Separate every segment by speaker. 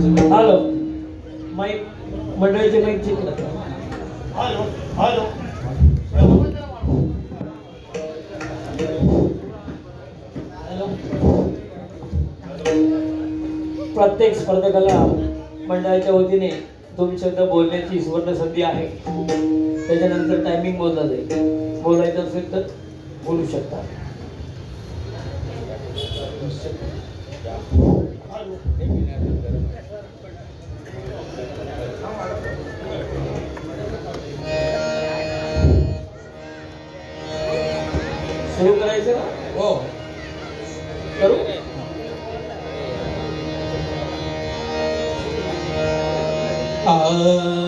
Speaker 1: Hello. Mike मंडळीचे mike check करा.
Speaker 2: Hello hello.
Speaker 1: Hello. प्रत्येक स्पर्धकाला मंडळाच्या वतीने दोन शब्द बोलण्याची सुवर्ण संधी आहे. त्याच्यानंतर टायमिंग बोलला जाईल बोलायचं असेल तर बोलू शकता. सुरू
Speaker 3: એવું કરાય છે? ને ઓ.
Speaker 4: કરું
Speaker 5: આ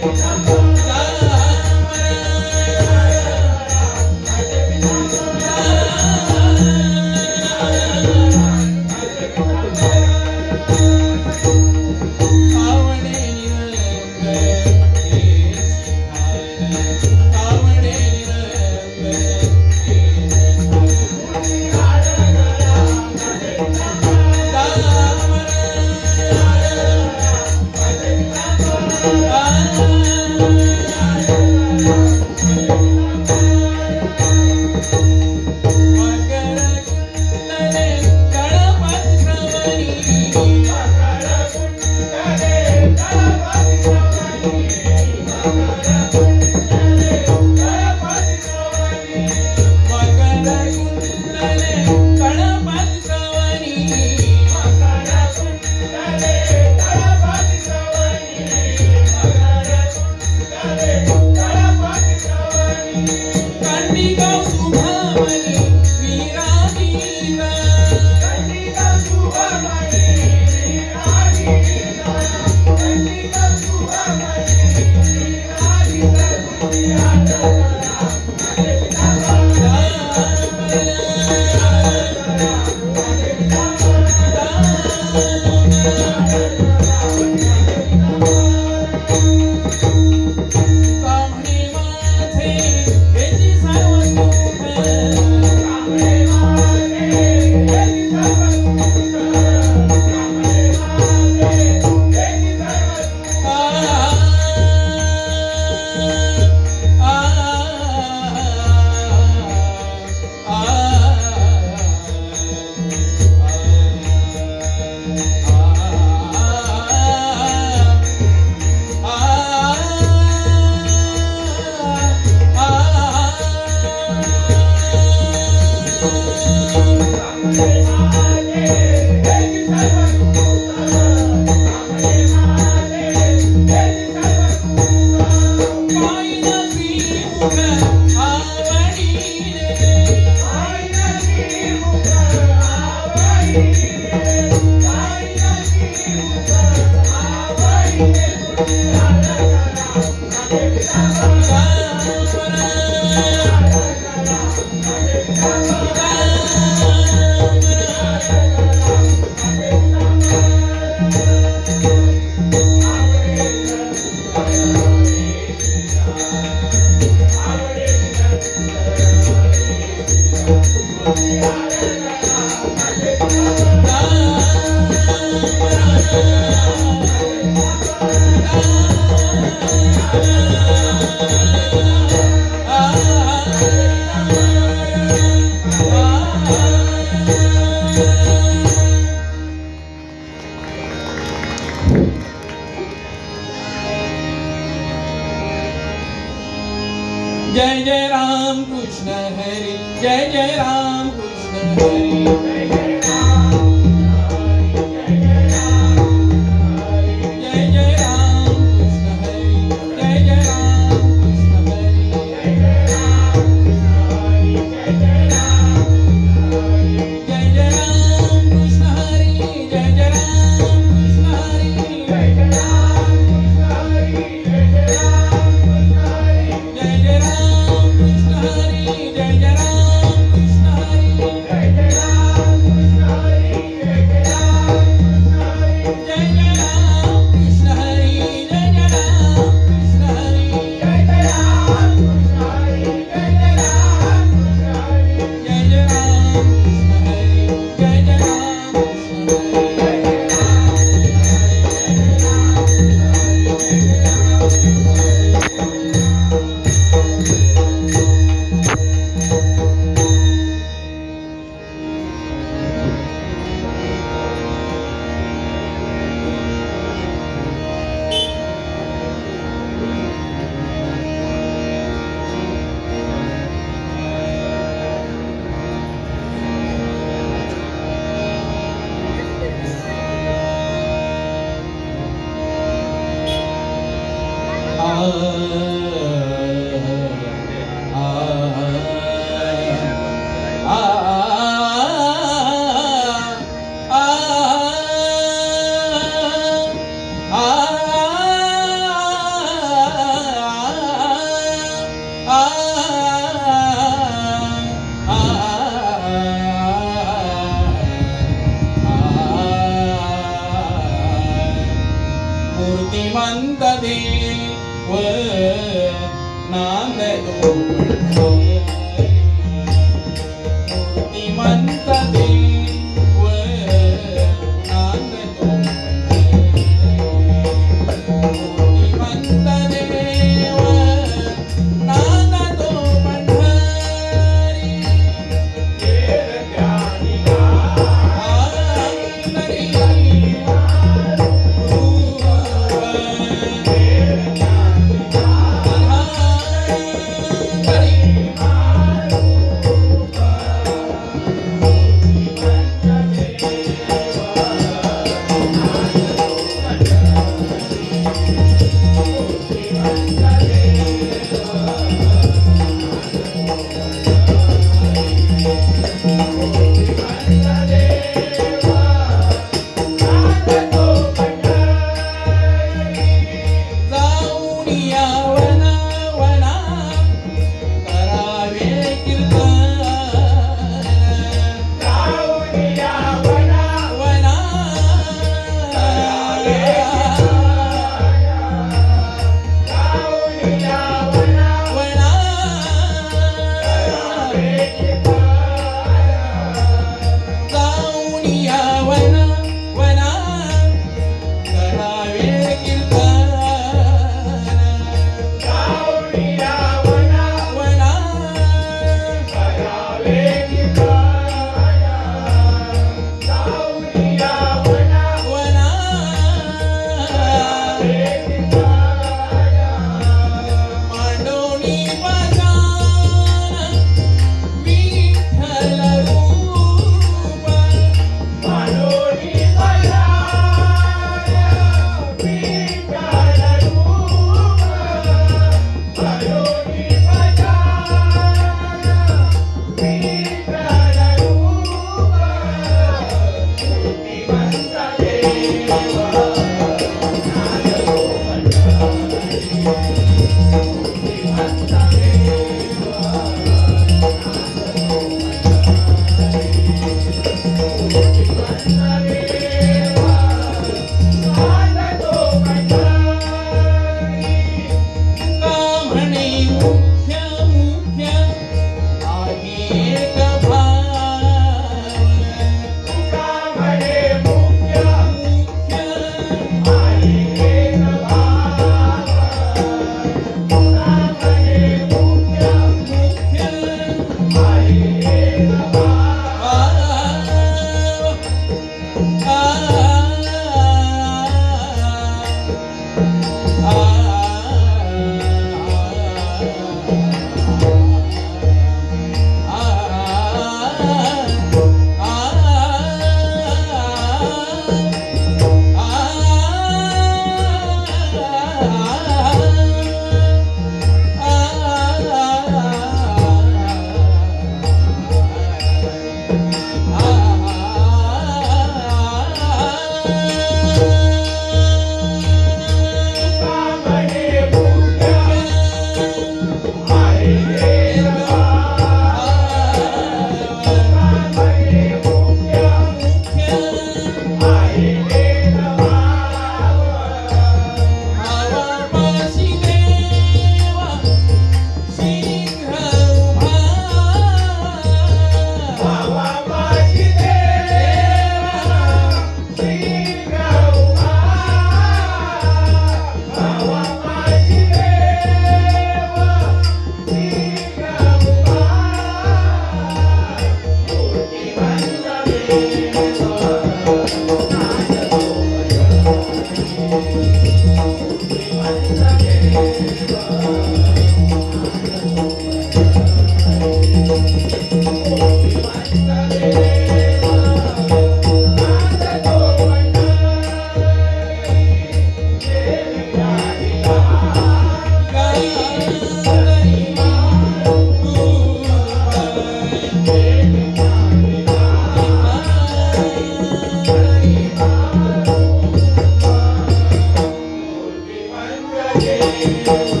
Speaker 5: Thank
Speaker 3: you.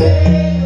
Speaker 3: Hey.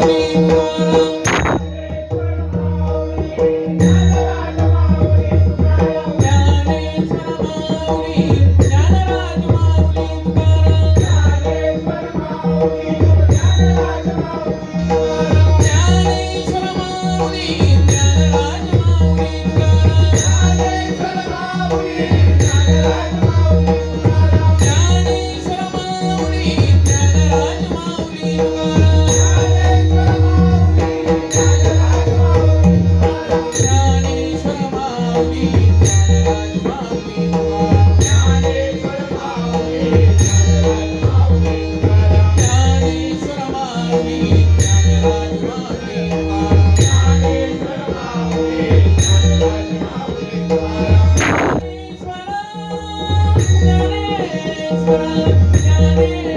Speaker 3: Thank you. Thank you.